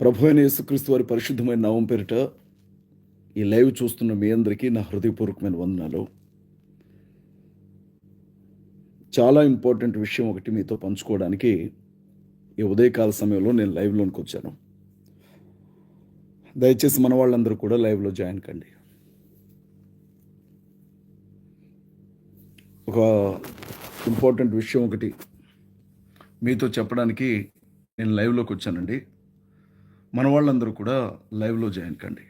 ప్రభు అయిన యేసుక్రీస్తు వారి పరిశుద్ధమైన నామం పేరిట ఈ లైవ్ చూస్తున్న మీ అందరికీ నా హృదయపూర్వకమైన వందనాలు. చాలా ఇంపార్టెంట్ విషయం ఒకటి మీతో పంచుకోవడానికి ఈ ఉదయకాల సమయంలో నేను లైవ్లోనికి వచ్చాను. దయచేసి మన వాళ్ళందరూ కూడా లైవ్లో జాయిన్ కండి. ఒక ఇంపార్టెంట్ విషయం ఒకటి మీతో చెప్పడానికి నేను లైవ్లోకి వచ్చానండి. మన వాళ్ళందరూ కూడా లైవ్లో జాయిన్ కండి.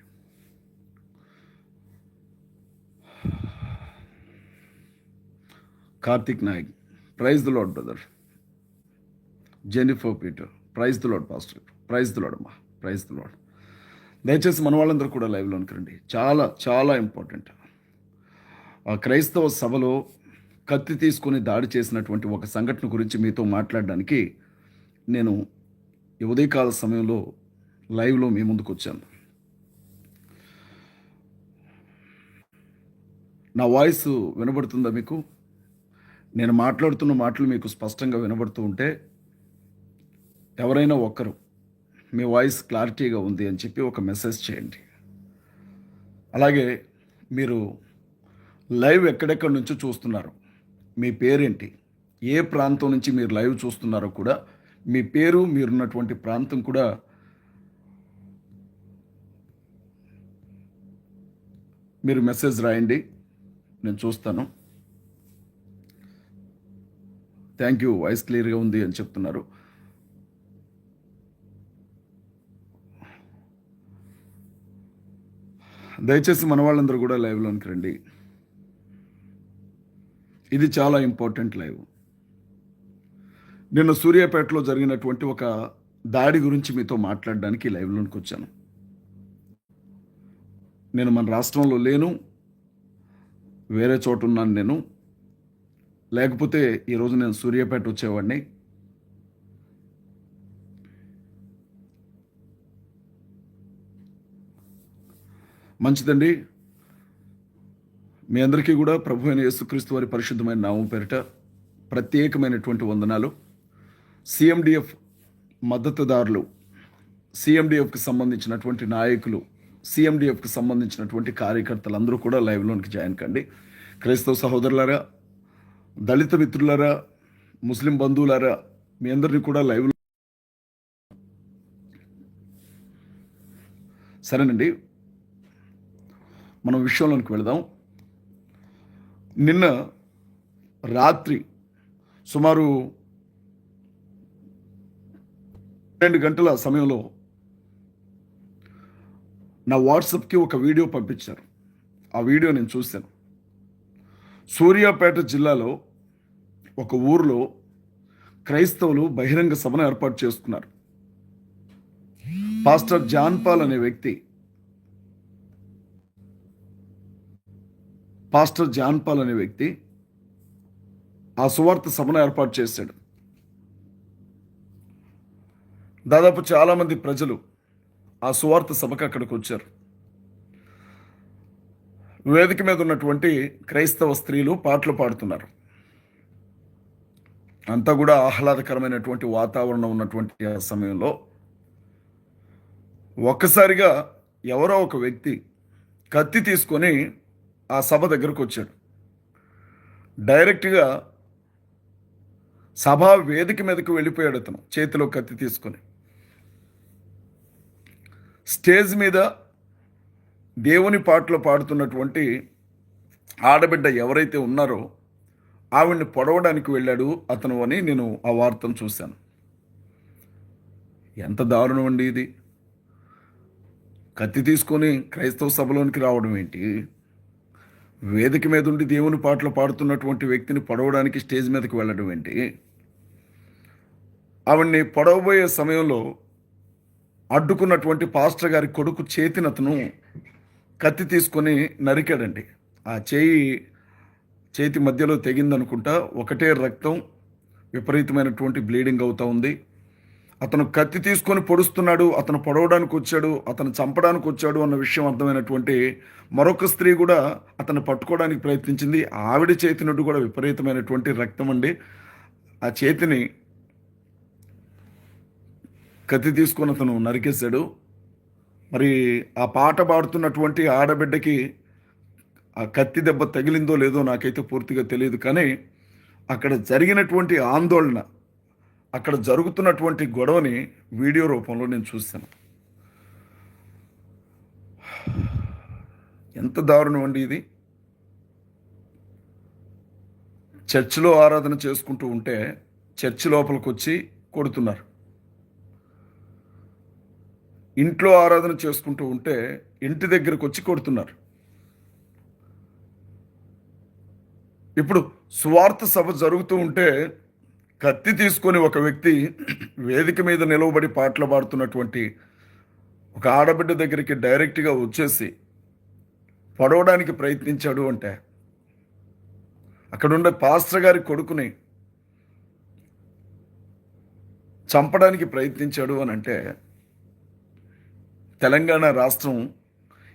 Karthik Nayak praise the Lord brother. Jennifer Peter praise the Lord pastor. Praise the Lord అమ్మా ప్రైజ్ ద లాడ్ దయచేసి మన వాళ్ళందరూ కూడా లైవ్లోనికి రండి. చాలా చాలా ఇంపార్టెంట్. ఆ క్రైస్తవ సభలో కత్తి తీసుకొని దాడి చేసినటువంటి ఒక సంఘటన గురించి మీతో మాట్లాడడానికి నేను ఈ ఉదయకాల సమయంలో లైవ్లో మీ ముందుకు వచ్చాను. నా వాయిస్ వినబడుతుందా మీకు? నేను మాట్లాడుతున్న మాటలు మీకు స్పష్టంగా వినబడుతూ ఉంటే ఎవరైనా ఒక్కరు మీ వాయిస్ క్లారిటీగా ఉంది అని చెప్పి ఒక మెసేజ్ చేయండి. అలాగే మీరు లైవ్ ఎక్కడెక్కడి నుంచో చూస్తున్నారు మీ పేరేంటి ఏ ప్రాంతం నుంచి మీరు లైవ్ చూస్తున్నారో కూడా మీ పేరు మీరున్నటువంటి ప్రాంతం కూడా మీరు మెసేజ్ రాయండి. నేను చూస్తాను. థ్యాంక్ యూ వాయిస్ క్లియర్గా ఉంది అని చెప్తున్నారు. దయచేసి మన వాళ్ళందరూ కూడా లైవ్లోనికి రండి. ఇది చాలా ఇంపార్టెంట్ లైవ్. నిన్న సూర్యాపేటలో జరిగినటువంటి ఒక దాడి గురించి మీతో మాట్లాడడానికి లైవ్లోనికి వచ్చాను. నేను మన రాష్ట్రంలో లేను వేరే చోట ఉన్నాను నేను. లేకపోతే ఈరోజు నేను సూర్యాపేట వచ్చేవాడిని. మంచిదండి. మీ అందరికీ కూడా ప్రభు అయిన యేసుక్రీస్తు వారి పరిశుద్ధమైన నామం పేరిట ప్రత్యేకమైనటువంటి వందనాలు. సిఎండిఎఫ్ మద్దతుదారులు సిఎండిఎఫ్కి సంబంధించినటువంటి నాయకులు సిఎండిఎఫ్కి సంబంధించినటువంటి కార్యకర్తలు అందరూ కూడా లైవ్లోనికి జాయిన్ కండి. క్రైస్తవ సహోదరులారా దళిత మిత్రులారా ముస్లిం బంధువులారా మీ అందరినీ కూడా లైవ్లో సరేనండి. మనం విషయంలోనికి వెళదాం. నిన్న రాత్రి సుమారు రెండు గంటల సమయంలో నా వాట్సాప్కి ఒక వీడియో పంపించారు. ఆ వీడియో నేను చూశాను. సూర్యాపేట జిల్లాలో ఒక ఊరిలో క్రైస్తవులు బహిరంగ సభను ఏర్పాటు చేసుకున్నారు. పాస్టర్ జాన్ పాల్ అనే వ్యక్తి పాస్టర్ జాన్ పాల్ అనే వ్యక్తి ఆ సువార్త సభను ఏర్పాటు చేశాడు. దాదాపు చాలామంది ప్రజలు ఆ సువార్త సభకు అక్కడికి వచ్చారు. వేదిక మీద ఉన్నటువంటి క్రైస్తవ స్త్రీలు పాటలు పాడుతున్నారు. అంతా కూడా ఆహ్లాదకరమైనటువంటి వాతావరణం ఉన్నటువంటి ఆ సమయంలో ఒక్కసారిగా ఎవరో ఒక వ్యక్తి కత్తి తీసుకొని ఆ సభ దగ్గరకు వచ్చాడు. డైరెక్ట్గా సభా వేదిక మీదకు వెళ్ళిపోయాడు అతను చేతిలో కత్తి తీసుకొని. స్టేజ్ మీద దేవుని పాటలు పాడుతున్నటువంటి ఆడబిడ్డ ఎవరైతే ఉన్నారో ఆవిడ్ని పొడవడానికి వెళ్ళాడు అతను అని నేను ఆ వార్తను చూశాను. ఎంత దారుణం అండి ఇది. కత్తి తీసుకొని క్రైస్తవ సభలోనికి రావడం ఏంటి? వేదిక మీద ఉండి దేవుని పాటలు పాడుతున్నటువంటి వ్యక్తిని పొడవడానికి స్టేజ్ మీదకి వెళ్ళడం ఏంటి? ఆవిడ్ని పొడవబోయే సమయంలో అడ్డుకున్నటువంటి పాస్టర్ గారి కొడుకు చేతిని అతను కత్తి తీసుకొని నరికాడండి. ఆ చేయి చేతి మధ్యలో తెగిందనుకుంటా ఒకటే రక్తం విపరీతమైనటువంటి బ్లీడింగ్ అవుతూ ఉంది. అతను కత్తి తీసుకొని పొడుస్తున్నాడు అతను పొడవడానికి వచ్చాడు అతను చంపడానికి వచ్చాడు అన్న విషయం అర్థమైనటువంటి మరొక స్త్రీ కూడా అతను పట్టుకోవడానికి ప్రయత్నించింది. ఆవిడ చేతి నుండి కూడా విపరీతమైనటువంటి రక్తం అండి. ఆ చేతిని కత్తి తీసుకొని అతను నరికేశాడు. మరి ఆ పాట పాడుతున్నటువంటి ఆడబిడ్డకి ఆ కత్తి దెబ్బ తగిలిందో లేదో నాకైతే పూర్తిగా తెలియదు. కానీ అక్కడ జరిగినటువంటి ఆందోళన అక్కడ జరుగుతున్నటువంటి గొడవని వీడియో రూపంలో నేను చూశాను. ఎంత దారుణం అండి ఇది. చర్చిలో ఆరాధన చేసుకుంటూ ఉంటే చర్చి లోపలికి వచ్చి కొడుతున్నారు. ఇంట్లో ఆరాధన చేసుకుంటూ ఉంటే ఇంటి దగ్గరకు వచ్చి కొడుతున్నారు. ఇప్పుడు స్వార్థ సభ జరుగుతూ ఉంటే కత్తి తీసుకొని ఒక వ్యక్తి వేదిక మీద నిలవబడి పాటలు పాడుతున్నటువంటి ఒక ఆడబిడ్డ దగ్గరికి డైరెక్ట్గా వచ్చేసి పడవడానికి ప్రయత్నించాడు అంటే అక్కడుండే పాస్టర్ గారి కొడుకుని చంపడానికి ప్రయత్నించాడు అని అంటే తెలంగాణ రాష్ట్రం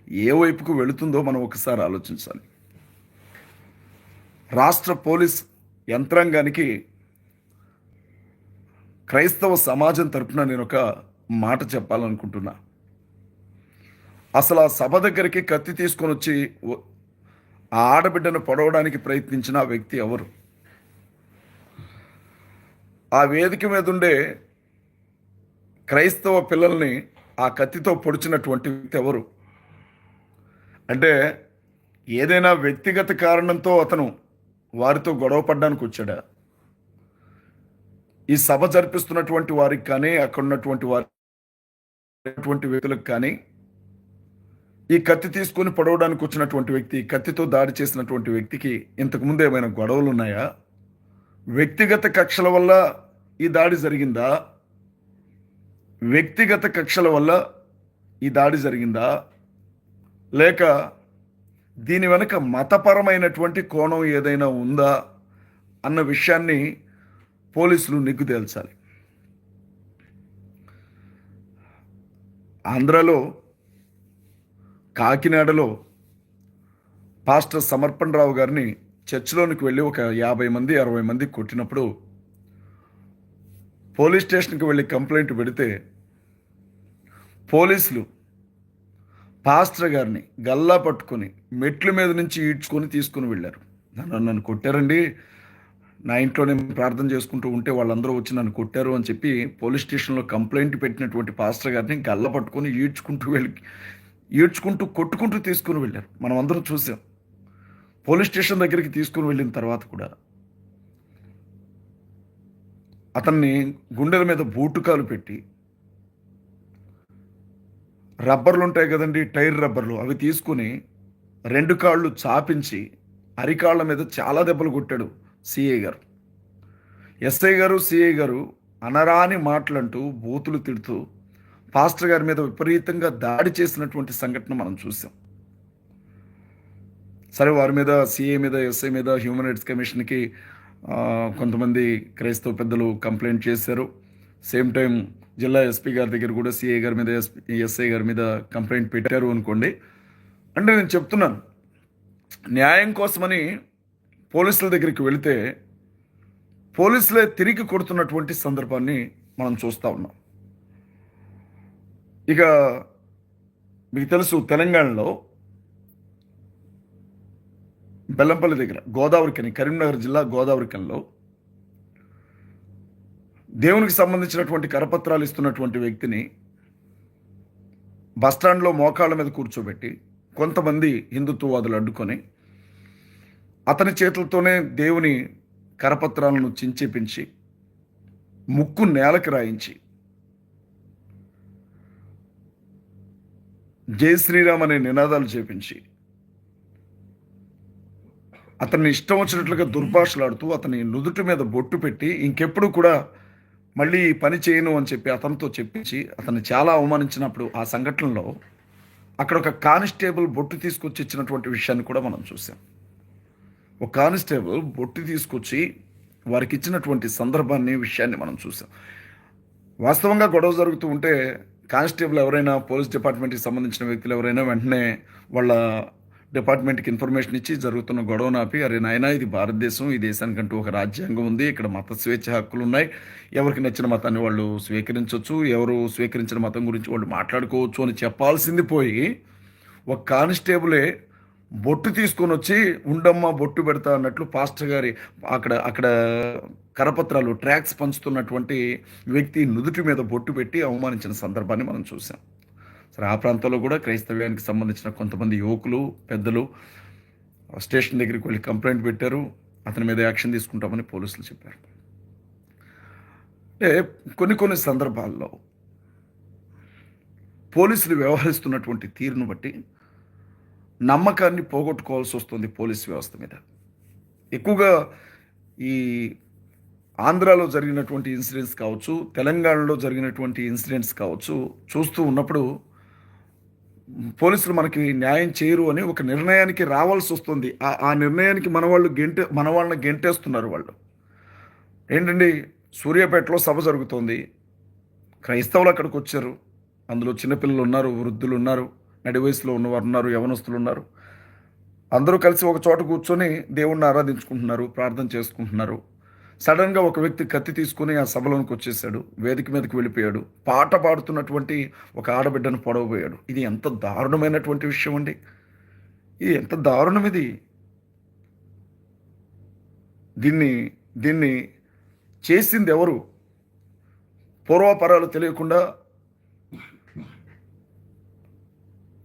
ఏ వైపుకు వెళుతుందో మనం ఒకసారి ఆలోచించాలి. రాష్ట్ర పోలీస్ యంత్రాంగానికి క్రైస్తవ సమాజం తరపున నేను ఒక మాట చెప్పాలనుకుంటున్నా. అసలు ఆ సభ దగ్గరికి కత్తి తీసుకొని వచ్చి ఆ ఆడబిడ్డను పొడవడానికి ప్రయత్నించిన ఆ వ్యక్తి ఎవరు? ఆ వేదిక మీద ఉండే క్రైస్తవ పిల్లల్ని ఆ కత్తితో పొడిచినటువంటి వ్యక్తి ఎవరు? అంటే ఏదైనా వ్యక్తిగత కారణంతో అతను వారితో గొడవ పడ్డానికి వచ్చాడా? ఈ సభ జరిపిస్తున్నటువంటి వారికి కానీ అక్కడ ఉన్నటువంటి వారి అటువంటి వ్యక్తులకు కానీ ఈ కత్తి తీసుకొని పొడవడానికి వచ్చినటువంటి వ్యక్తి కత్తితో దాడి చేసినటువంటి వ్యక్తికి ఇంతకుముందు ఏమైనా గొడవలు ఉన్నాయా? వ్యక్తిగత కక్షల వల్ల ఈ దాడి జరిగిందా? వ్యక్తిగత కక్షల వల్ల ఈ దాడి జరిగిందా? లేక దీని వెనుక మతపరమైనటువంటి కోణం ఏదైనా ఉందా? అన్న విషయాన్ని పోలీసులు నిగ్గు తేల్చాలి. ఆంధ్రలో కాకినాడలో పాస్టర్ సమర్పణరావు గారిని చర్చిలోనికి వెళ్ళి ఒక యాభై మంది అరవై మంది కొట్టినప్పుడు పోలీస్ స్టేషన్కి వెళ్ళి కంప్లైంట్ పెడితే పోలీసులు పాస్టర్ గారిని గల్లా పట్టుకొని మెట్ల మీద నుంచి ఈడ్చుకొని తీసుకుని వెళ్ళారు. నన్ను నన్ను కొట్టారండి. నా ఇంట్లో నేను ప్రార్థన చేసుకుంటూ ఉంటే వాళ్ళందరూ వచ్చి నన్ను కొట్టారు అని చెప్పి పోలీస్ స్టేషన్లో కంప్లైంట్ పెట్టినటువంటి పాస్టర్ గారిని గల్ల పట్టుకొని ఈడ్చుకుంటూ వెళ్ళి ఈడ్చుకుంటూ కొట్టుకుంటూ తీసుకుని వెళ్ళారు. మనం అందరం చూసాం. పోలీస్ స్టేషన్ దగ్గరికి తీసుకుని వెళ్ళిన తర్వాత కూడా అతన్ని గుండెల మీద బూటుకాలు పెట్టి రబ్బర్లు ఉంటాయి కదండి టైర్ రబ్బర్లు అవి తీసుకుని రెండు కాళ్ళు చాపించి అరికాళ్ళ మీద చాలా దెబ్బలు కొట్టాడు సిఐ గారు. ఎస్ఐ గారు సిఐ గారు అనరాని మాటలంటూ బూతులు తిడుతూ పాస్టర్ గారి మీద విపరీతంగా దాడి చేసినటువంటి సంఘటన మనం చూసాం. సరే వారి మీద సిఐ మీద ఎస్ఐ మీద హ్యూమన్ రైట్స్ కమిషన్కి కొంతమంది క్రైస్తవ పెద్దలు కంప్లైంట్ చేశారు. సేమ్ టైం జిల్లా ఎస్పీ గారి దగ్గర కూడా సిఐ గారి మీద ఎస్పీ ఎస్ఐ గారి మీద కంప్లైంట్ పెట్టారు అనుకోండి. అంటే నేను చెప్తున్నాను న్యాయం కోసమని పోలీసుల దగ్గరికి వెళితే పోలీసులే తిరిగి కొడుతున్నటువంటి సందర్భాన్ని మనం చూస్తూ ఉన్నాం. ఇక మీకు తెలుసు తెలంగాణలో బెల్లంపల్లి దగ్గర గోదావరికని కరీంనగర్ జిల్లా గోదావరి కనిలో దేవునికి సంబంధించినటువంటి కరపత్రాలు ఇస్తున్నటువంటి వ్యక్తిని బస్టాండ్లో మోకాళ్ళ మీద కూర్చోబెట్టి కొంతమంది హిందుత్వవాదులు అడ్డుకొని అతని చేతులతోనే దేవుని కరపత్రాలను చించేపించి ముక్కు నేలకి రాయించి జై శ్రీరామ్ అనే నినాదాలు చేపించి అతన్ని ఇష్టం వచ్చినట్లుగా దుర్భాషలాడుతూ అతని నుదుటి మీద బొట్టు పెట్టి ఇంకెప్పుడు కూడా మళ్ళీ పని చేయను అని చెప్పి అతనితో చెప్పించి అతన్ని చాలా అవమానించినప్పుడు ఆ సంఘటనలో అక్కడ ఒక కానిస్టేబుల్ బొట్టు తీసుకొచ్చి ఇచ్చినటువంటి విషయాన్ని కూడా మనం చూసాం. ఒక కానిస్టేబుల్ బొట్టు తీసుకొచ్చి వారికి ఇచ్చినటువంటి సందర్భాన్ని విషయాన్ని మనం చూసాం. వాస్తవంగా గొడవ జరుగుతూ ఉంటే కానిస్టేబుల్ ఎవరైనా పోలీస్ డిపార్ట్మెంట్కి సంబంధించిన వ్యక్తులు ఎవరైనా వెంటనే వాళ్ళ డిపార్ట్మెంట్కి ఇన్ఫర్మేషన్ ఇచ్చి జరుగుతున్న గొడవను ఆపి అరే నాయనా ఇది భారతదేశం ఈ దేశానికంటూ ఒక రాజ్యాంగం ఉంది ఇక్కడ మత స్వేచ్ఛ హక్కులు ఉన్నాయి. ఎవరికి నచ్చిన మతాన్ని వాళ్ళు స్వీకరించవచ్చు ఎవరు స్వీకరించిన మతం గురించి వాళ్ళు మాట్లాడుకోవచ్చు అని చెప్పాల్సింది పోయి ఒక కానిస్టేబులే బొట్టు తీసుకొని వచ్చి ఉండమ్మా బొట్టు పెడతా అన్నట్లు పాస్టర్ గారి అక్కడ అక్కడ కరపత్రాలు ట్రాక్స్ పంచుతున్నటువంటి వ్యక్తి నుదుటి మీద బొట్టు పెట్టి అవమానించిన సందర్భాన్ని మనం చూసాం సరే ఆ ప్రాంతంలో కూడా క్రైస్తవ్యానికి సంబంధించిన కొంతమంది యువకులు పెద్దలు స్టేషన్ దగ్గరికి వెళ్ళి కంప్లైంట్ పెట్టారు. అతని మీద యాక్షన్ తీసుకుంటామని పోలీసులు చెప్పారు. అంటే కొన్ని కొన్ని సందర్భాల్లో పోలీసులు వ్యవహరిస్తున్నటువంటి తీరును బట్టి నమ్మకాన్ని పోగొట్టుకోవాల్సి వస్తుంది పోలీస్ వ్యవస్థ మీద. ఎక్కువగా ఈ ఆంధ్రాలో జరిగినటువంటి ఇన్సిడెంట్స్ కావచ్చు తెలంగాణలో జరిగినటువంటి ఇన్సిడెంట్స్ కావచ్చు చూస్తూ ఉన్నప్పుడు పోలీసులు మనకి న్యాయం చేయరు అని ఒక నిర్ణయానికి రావాల్సి వస్తుంది. ఆ- నిర్ణయానికి మన వాళ్ళు గెంటే మన వాళ్ళని గెంటేస్తున్నారు వాళ్ళు. ఏంటండి? సూర్యాపేటలో సభ జరుగుతోంది. క్రైస్తవులు అక్కడికి వచ్చారు. అందులో చిన్నపిల్లలు ఉన్నారు వృద్ధులు ఉన్నారు నడి వయసులో ఉన్నవారు ఉన్నారు యవనస్తులు ఉన్నారు. అందరూ కలిసి ఒక చోట కూర్చొని దేవుణ్ణి ఆరాధించుకుంటున్నారు ప్రార్థన చేసుకుంటున్నారు. సడన్గా ఒక వ్యక్తి కత్తి తీసుకుని ఆ సభలోనికి వచ్చేసాడు. వేదిక మీదకి వెళ్ళిపోయాడు. పాట పాడుతున్నటువంటి ఒక ఆడబిడ్డను పొడవబోయాడు. ఇది ఎంత దారుణమైనటువంటి విషయం అండి. ఇది ఎంత దారుణం ఇది. దీన్ని దీన్ని చేసింది ఎవరు? పూర్వాపరాలు తెలియకుండా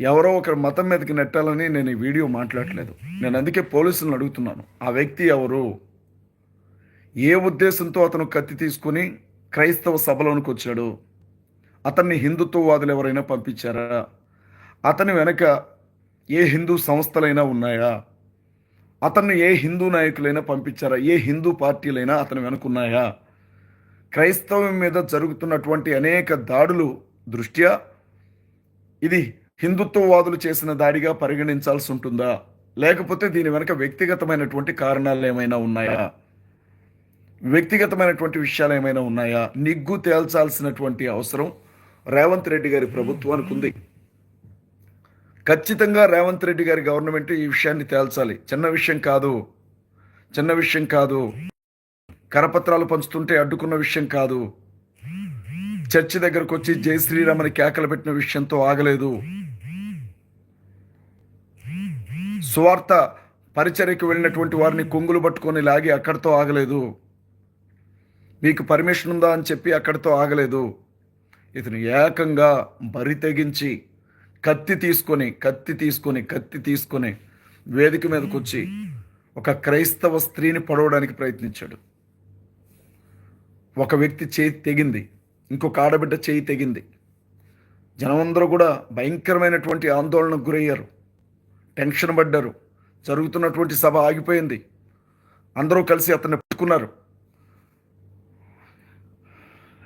ఎవరో ఒకరి మతం మీదకి నెట్టాలని నేను ఈ వీడియో మాట్లాడలేదు. నేను అందుకే పోలీసులను అడుగుతున్నాను. ఆ వ్యక్తి ఎవరు? ఏ ఉద్దేశంతో అతను కత్తి తీసుకుని క్రైస్తవ సభలోనికి వచ్చాడు? అతన్ని హిందుత్వవాదులు ఎవరైనా పంపించారా? అతని వెనక ఏ హిందూ సంస్థలైనా ఉన్నాయా? అతన్ని ఏ హిందూ నాయకులైనా పంపించారా? ఏ హిందూ పార్టీలైనా అతని వెనక ఉన్నాయా? క్రైస్తవం మీద జరుగుతున్నటువంటి అనేక దాడులు దృష్ట్యా? ఇది హిందుత్వవాదులు చేసిన దాడిగా పరిగణించాల్సి ఉంటుందా? లేకపోతే దీని వెనక వ్యక్తిగతమైనటువంటి కారణాలు ఏమైనా ఉన్నాయా? వ్యక్తిగతమైనటువంటి విషయాలు ఏమైనా ఉన్నాయా? నిగ్గు తేల్చాల్సినటువంటి అవసరం రేవంత్ రెడ్డి గారి ప్రభుత్వానికి ఉంది. ఖచ్చితంగా రేవంత్ రెడ్డి గారి గవర్నమెంట్ ఈ విషయాన్ని తేల్చాలి. చిన్న విషయం కాదు. చిన్న విషయం కాదు. కరపత్రాలు పంచుతుంటే అడ్డుకున్న విషయం కాదు. చర్చి దగ్గరకు వచ్చి జై శ్రీరామని కేకలు పెట్టిన విషయంతో ఆగలేదు. సువార్త పరిచర్యకు వెళ్ళినటువంటి వారిని కొంగులు పట్టుకొని లాగి అక్కడితో ఆగలేదు. మీకు పర్మిషన్ ఉందా అని చెప్పి అక్కడితో ఆగలేదు. ఇతను ఏకంగా బరి తెగించి కత్తి తీసుకొని కత్తి తీసుకొని కత్తి తీసుకొని వేదిక మీదకు వచ్చి ఒక క్రైస్తవ స్త్రీని పొడవడానికి ప్రయత్నించాడు. ఒక వ్యక్తి చేయి తెగింది ఇంకొక ఆడబిడ్డ చేయి తెగింది. జనమందరూ కూడా భయంకరమైనటువంటి ఆందోళనకు గురయ్యారు. టెన్షన్ పడ్డారు. జరుగుతున్నటువంటి సభ ఆగిపోయింది. అందరూ కలిసి అతన్ని పట్టుకున్నారు.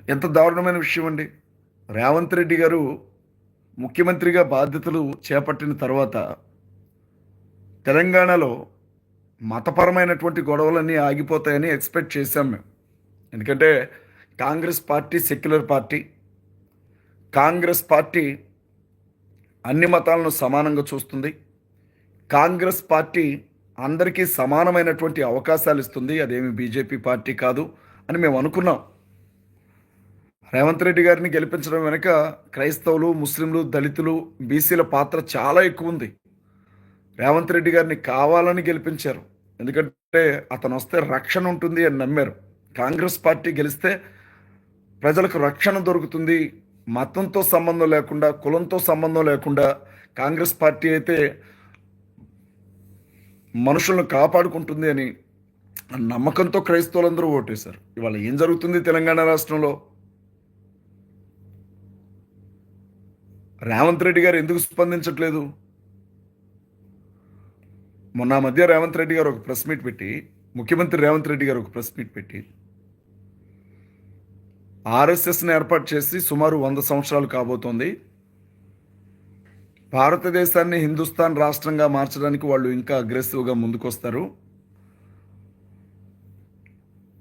ఎంత దారుణమైన విషయం అండి. రేవంత్ రెడ్డి గారు ముఖ్యమంత్రిగా బాధ్యతలు చేపట్టిన తర్వాత తెలంగాణలో మతపరమైనటువంటి గొడవలన్నీ ఆగిపోతాయని ఎక్స్పెక్ట్ చేశాం మేము. ఎందుకంటే Congress party secular party. Congress party అన్ని మతాలను సమానంగా చూస్తుంది. కాంగ్రెస్ పార్టీ అందరికీ సమానమైనటువంటి అవకాశాలు ఇస్తుంది. అదేమి బీజేపీ పార్టీ కాదు అని మేము అనుకున్నాం. రేవంత్ రెడ్డి గారిని గెలిపించడం వెనుక క్రైస్తవులు ముస్లింలు దళితులు బీసీల పాత్ర చాలా ఎక్కువ ఉంది రేవంత్ రెడ్డి గారిని కావాలని గెలిపించారు. ఎందుకంటే అతను వస్తే రక్షణ ఉంటుంది అని నమ్మారు. కాంగ్రెస్ పార్టీ గెలిస్తే ప్రజలకు రక్షణ దొరుకుతుంది. మతంతో సంబంధం లేకుండా కులంతో సంబంధం లేకుండా కాంగ్రెస్ పార్టీ అయితే మనుషులను కాపాడుకుంటుంది అని నమ్మకంతో క్రైస్తవులందరూ ఓటేశారు. ఇవాళ ఏం జరుగుతుంది తెలంగాణ రాష్ట్రంలో? రేవంత్ రెడ్డి గారు ఎందుకు స్పందించట్లేదు? మొన్న మధ్య రేవంత్ రెడ్డి గారు ఒక ప్రెస్ మీట్ పెట్టి ముఖ్యమంత్రి రేవంత్ రెడ్డి గారు ఒక ప్రెస్ మీట్ పెట్టి ఆర్ఎస్ఎస్ని ఏర్పాటు చేసి సుమారు వంద సంవత్సరాలు కాబోతోంది. భారతదేశాన్ని హిందుస్థాన్ రాష్ట్రంగా మార్చడానికి వాళ్ళు ఇంకా అగ్రెసివ్గా ముందుకొస్తారు.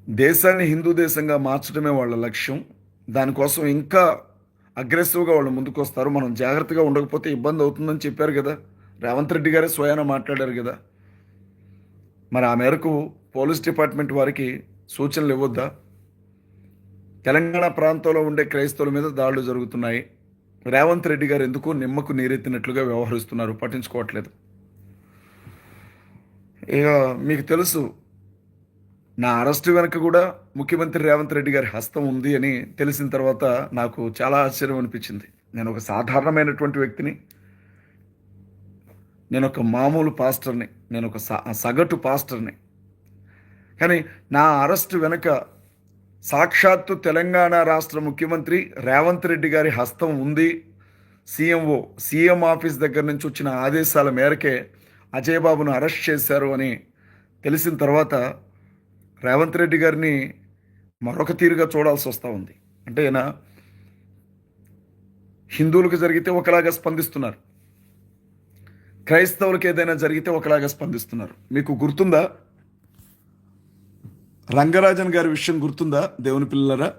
దేశాన్ని హిందూ దేశంగా మార్చడమే వాళ్ళ లక్ష్యం. దానికోసం ఇంకా అగ్రెసివ్గా వాళ్ళు ముందుకొస్తారు. మనం జాగ్రత్తగా ఉండకపోతే ఇబ్బంది అవుతుందని చెప్పారు కదా. రేవంత్ రెడ్డి గారే స్వయాన మాట్లాడారు కదా. మరి ఆ మేరకు పోలీస్ డిపార్ట్మెంట్ వారికి సూచనలు ఇవ్వద్దా? తెలంగాణ ప్రాంతంలో ఉండే క్రైస్తవుల మీద దాడులు జరుగుతున్నాయి. రేవంత్ రెడ్డి గారు ఎందుకు నిమ్మకు నీరెత్తినట్లుగా వ్యవహరిస్తున్నారు? పట్టించుకోవట్లేదు. ఇక మీకు తెలుసు నా అరెస్ట్ వెనక కూడా ముఖ్యమంత్రి రేవంత్ రెడ్డి గారి హస్తం ఉంది అని తెలిసిన తర్వాత నాకు చాలా ఆశ్చర్యం అనిపించింది. నేను ఒక సాధారణమైనటువంటి వ్యక్తిని. నేను ఒక మామూలు పాస్టర్ని. నేను ఒక స- సగటు పాస్టర్ని. కానీ నా అరెస్ట్ వెనుక సాక్షాత్తు తెలంగాణ రాష్ట్ర ముఖ్యమంత్రి రేవంత్ రెడ్డి గారి హస్తం ఉంది. సీఎంఓ సీఎం ఆఫీస్ దగ్గర నుంచి వచ్చిన ఆదేశాల మేరకే అజయ్ బాబును అరెస్ట్ చేశారు అని తెలిసిన తర్వాత రేవంత్ రెడ్డి గారిని మరొక తీరుగా చూడాల్సి వస్తూ ఉంది. అంటే ఈయన హిందువులకు జరిగితే ఒకలాగా స్పందిస్తున్నారు. క్రైస్తవులకు ఏదైనా జరిగితే ఒకలాగా స్పందిస్తున్నారు. మీకు గుర్తుందా? రంగరాజన్ గారి విషయం గుర్తుందా? దేవుని పిల్లరా